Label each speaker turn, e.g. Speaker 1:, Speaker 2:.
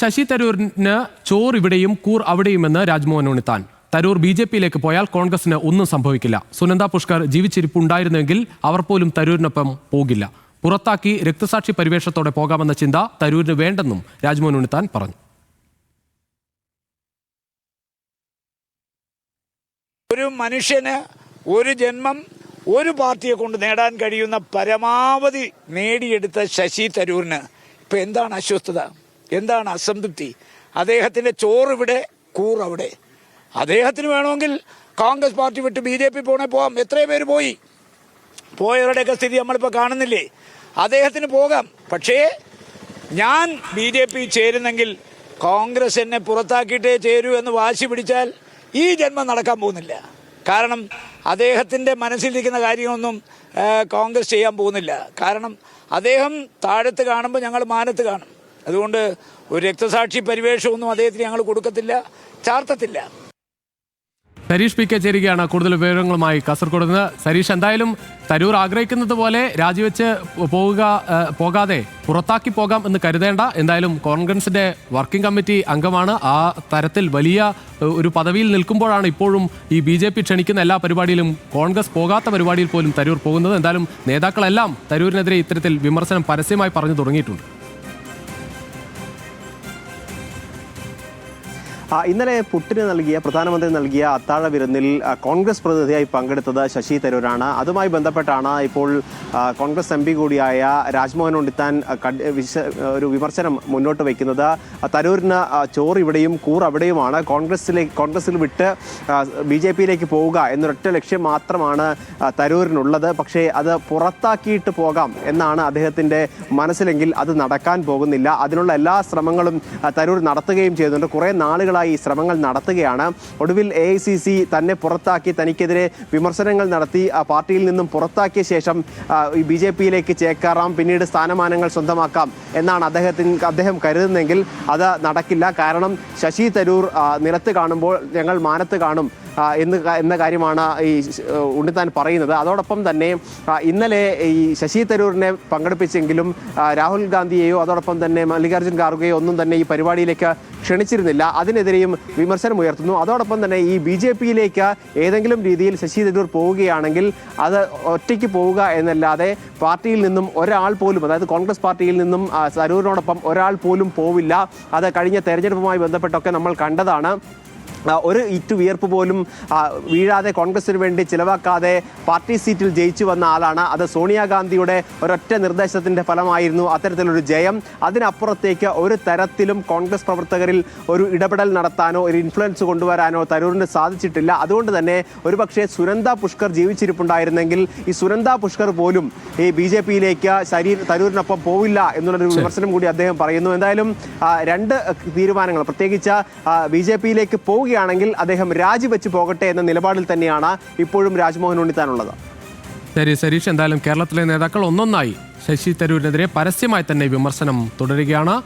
Speaker 1: ശശി തരൂരിന് ചോർ ഇവിടെയും കൂർ അവിടെയുമെന്ന് രാജ്മോഹൻ ഉണ്ണിത്താൻ തരൂർ ബി ജെ പിയിലേക്ക് പോയാൽ കോൺഗ്രസിന് ഒന്നും സംഭവിക്കില്ല. സുനന്ദ പുഷ്കർ ജീവിച്ചിരിപ്പുണ്ടായിരുന്നെങ്കിൽ അവർ പോലും തരൂരിനൊപ്പം പോകില്ല. പുറത്താക്കി രക്തസാക്ഷി പരിവേഷത്തോടെ പോകാമെന്ന ചിന്ത തരൂരിന് വേണ്ടെന്നും രാജ്മോഹൻ ഉണ്ണിത്താൻ പറഞ്ഞു.
Speaker 2: ഒരു മനുഷ്യന് ഒരു ജന്മം ഒരു പാർട്ടിയെ കൊണ്ട് നേടാൻ കഴിയുന്ന പരമാവധി നേടിയെടുത്ത ശശി തരൂരിന് ഇപ്പൊ എന്താണ് അസ്വസ്ഥത? എന്താണ് അസംതൃപ്തി? അദ്ദേഹത്തിന്റെ ചോറ് ഇവിടെ കൂർ അവിടെ. അദ്ദേഹത്തിന് വേണമെങ്കിൽ കോൺഗ്രസ് പാർട്ടി വിട്ട് ബി ജെ പി പോണേ പോകാം എത്രയോ പേര് പോയി. പോയവരുടെയൊക്കെ സ്ഥിതി നമ്മളിപ്പോൾ കാണുന്നില്ലേ? അദ്ദേഹത്തിന് പോകാം. പക്ഷേ ഞാൻ ബി ജെ പി ചേരുന്നെങ്കിൽ കോൺഗ്രസ് എന്നെ പുറത്താക്കിയിട്ടേ ചേരൂ എന്ന് വാശി പിടിച്ചാൽ ഈ ജന്മം നടക്കാൻ പോകുന്നില്ല. കാരണം അദ്ദേഹത്തിന്റെ മനസ്സിലിരിക്കുന്ന കാര്യങ്ങളൊന്നും കോൺഗ്രസ് ചെയ്യാൻ പോകുന്നില്ല. കാരണം അദ്ദേഹം താഴത്ത് കാണുമ്പോൾ ഞങ്ങൾ മാനത്ത് കാണും. അതുകൊണ്ട് ഒരു രക്തസാക്ഷി പരിവേഷമൊന്നും അദ്ദേഹത്തിന് ഞങ്ങൾ കൊടുക്കത്തില്ല ചാർത്തത്തില്ല.
Speaker 1: സരീഷ് പി കെ ചേരുകയാണ് കൂടുതൽ വിവരങ്ങളുമായി കാസർഗോഡ് നിന്ന്. സരീഷ് എന്തായാലും തരൂർ ആഗ്രഹിക്കുന്നത് പോലെ രാജിവെച്ച് പോവുക പോകാതെ പുറത്താക്കി പോകാം എന്ന് കരുതേണ്ട. എന്തായാലും കോൺഗ്രസിന്റെ വർക്കിംഗ് കമ്മിറ്റി അംഗമാണ്. ആ തരത്തിൽ വലിയ ഒരു പദവിയിൽ നിൽക്കുമ്പോഴാണ് ഇപ്പോഴും ഈ ബി ജെ പി ക്ഷണിക്കുന്ന എല്ലാ പരിപാടിയിലും കോൺഗ്രസ് പോകാത്ത പരിപാടിയിൽ പോലും തരൂർ പോകുന്നത്. എന്തായാലും നേതാക്കളെല്ലാം തരൂരിനെതിരെ ഇത്തരത്തിൽ വിമർശനം പരസ്യമായി പറഞ്ഞു തുടങ്ങിയിട്ടുണ്ട്.
Speaker 3: ഇന്നലെ പുട്ടിന് നൽകിയ പ്രധാനമന്ത്രി നൽകിയ അത്താഴ വിരുന്നിൽ കോൺഗ്രസ് പ്രതിനിധിയായി പങ്കെടുത്തത് ശശി തരൂരാണ്. അതുമായി ബന്ധപ്പെട്ടാണ് ഇപ്പോൾ കോൺഗ്രസ് എം പി കൂടിയായ രാജ്മോഹൻ വിശ- ഒരു വിമർശനം മുന്നോട്ട് വയ്ക്കുന്നത്. തരൂരിന് ചോറ് ഇവിടെയും കൂർ അവിടെയുമാണ്. കോൺഗ്രസിലേക്ക് കോൺഗ്രസിൽ വിട്ട് ബി ജെ പിയിലേക്ക് പോവുക എന്നൊരൊറ്റ ലക്ഷ്യം മാത്രമാണ് തരൂരിനുള്ളത്. പക്ഷേ അത് പുറത്താക്കിയിട്ട് പോകാം എന്നാണ് അദ്ദേഹത്തിന്റെ മനസ്സിലെങ്കിൽ അത് നടക്കാൻ പോകുന്നില്ല. അതിനുള്ള എല്ലാ ശ്രമങ്ങളും തരൂർ നടത്തുകയും ചെയ്യുന്നുണ്ട്. കുറേ നാളുകളായി ഈ ശ്രമങ്ങൾ നടത്തുകയാണ്. ഒടുവിൽ എ തന്നെ പുറത്താക്കി തനിക്കെതിരെ വിമർശനങ്ങൾ നടത്തി ആ പാർട്ടിയിൽ നിന്നും പുറത്താക്കിയ ശേഷം ബി ജെ പിയിലേക്ക് ചേക്കാറാം പിന്നീട് സ്ഥാനമാനങ്ങൾ സ്വന്തമാക്കാം എന്നാണ് അദ്ദേഹത്തിന് അദ്ദേഹം കരുതുന്നെങ്കിൽ അത് നടക്കില്ല. കാരണം ശശി തരൂർ നിലത്ത് കാണുമ്പോൾ ഞങ്ങൾ മാനത്ത് കാണും എന്ന് എന്ന കാര്യമാണ് ഈ ഉണ്ണിത്താൻ പറയുന്നത്. അതോടൊപ്പം തന്നെ ഇന്നലെ ഈ ശശി തരൂരിനെ പങ്കെടുപ്പിച്ചെങ്കിലും രാഹുൽ ഗാന്ധിയെയോ അതോടൊപ്പം തന്നെ മല്ലികാർജുൻ ഖാർഗെയോ ഒന്നും തന്നെ ഈ പരിപാടിയിലേക്ക് ക്ഷണിച്ചിരുന്നില്ല. അതിനെതിരെയും വിമർശനം ഉയർത്തുന്നു. അതോടൊപ്പം തന്നെ ഈ ബി ജെ പിയിലേക്ക് ഏതെങ്കിലും രീതിയിൽ ശശി തരൂർ പോവുകയാണെങ്കിൽ അത് ഒറ്റയ്ക്ക് പോവുക എന്നല്ലാതെ പാർട്ടിയിൽ നിന്നും ഒരാൾ പോലും അതായത് കോൺഗ്രസ് പാർട്ടിയിൽ നിന്നും തരൂരിനോടൊപ്പം ഒരാൾ പോലും പോവില്ല. അത് കഴിഞ്ഞ തെരഞ്ഞെടുപ്പുമായി ബന്ധപ്പെട്ടൊക്കെ നമ്മൾ കണ്ടതാണ്. ഒരു ഇറ്റു വിയർപ്പ് പോലും വീഴാതെ കോൺഗ്രസിന് വേണ്ടി ചിലവാക്കാതെ പാർട്ടി സീറ്റിൽ ജയിച്ചു വന്ന ആളാണ്. അത് സോണിയാഗാന്ധിയുടെ ഒരൊറ്റ നിർദ്ദേശത്തിന്റെ ഫലമായിരുന്നു അത്തരത്തിലൊരു ജയം. അതിനപ്പുറത്തേക്ക് ഒരു തരത്തിലും കോൺഗ്രസ് പ്രവർത്തകരിൽ ഒരു ഇടപെടൽ നടത്താനോ ഒരു ഇൻഫ്ലുവൻസ് കൊണ്ടുവരാനോ തരൂരിന് സാധിച്ചിട്ടില്ല. അതുകൊണ്ട് തന്നെ ഒരുപക്ഷെ സുനന്ദ പുഷ്കർ ജീവിച്ചിരിപ്പുണ്ടായിരുന്നെങ്കിൽ ഈ സുനന്ദ പുഷ്കർ പോലും ഈ ബി ജെ പിയിലേക്ക് ശരീര തരൂരിനൊപ്പം പോവില്ല എന്നുള്ളൊരു വിമർശനം കൂടി അദ്ദേഹം പറയുന്നു. എന്തായാലും രണ്ട് തീരുമാനങ്ങൾ പ്രത്യേകിച്ച് ബി ജെ പിയിലേക്ക് പോവുകയാണെങ്കിൽ അദ്ദേഹം രാജിവെച്ച് പോകട്ടെ എന്ന നിലപാടിൽ തന്നെയാണ് ഇപ്പോഴും രാജ്മോഹൻ ഉണ്ണിത്താനുള്ളത്.
Speaker 1: ശരി സരീഷ്. എന്തായാലും കേരളത്തിലെ നേതാക്കൾ ഒന്നൊന്നായി ശശി തരൂരിനെതിരെ പരസ്യമായി തന്നെ വിമർശനം തുടരുകയാണ്.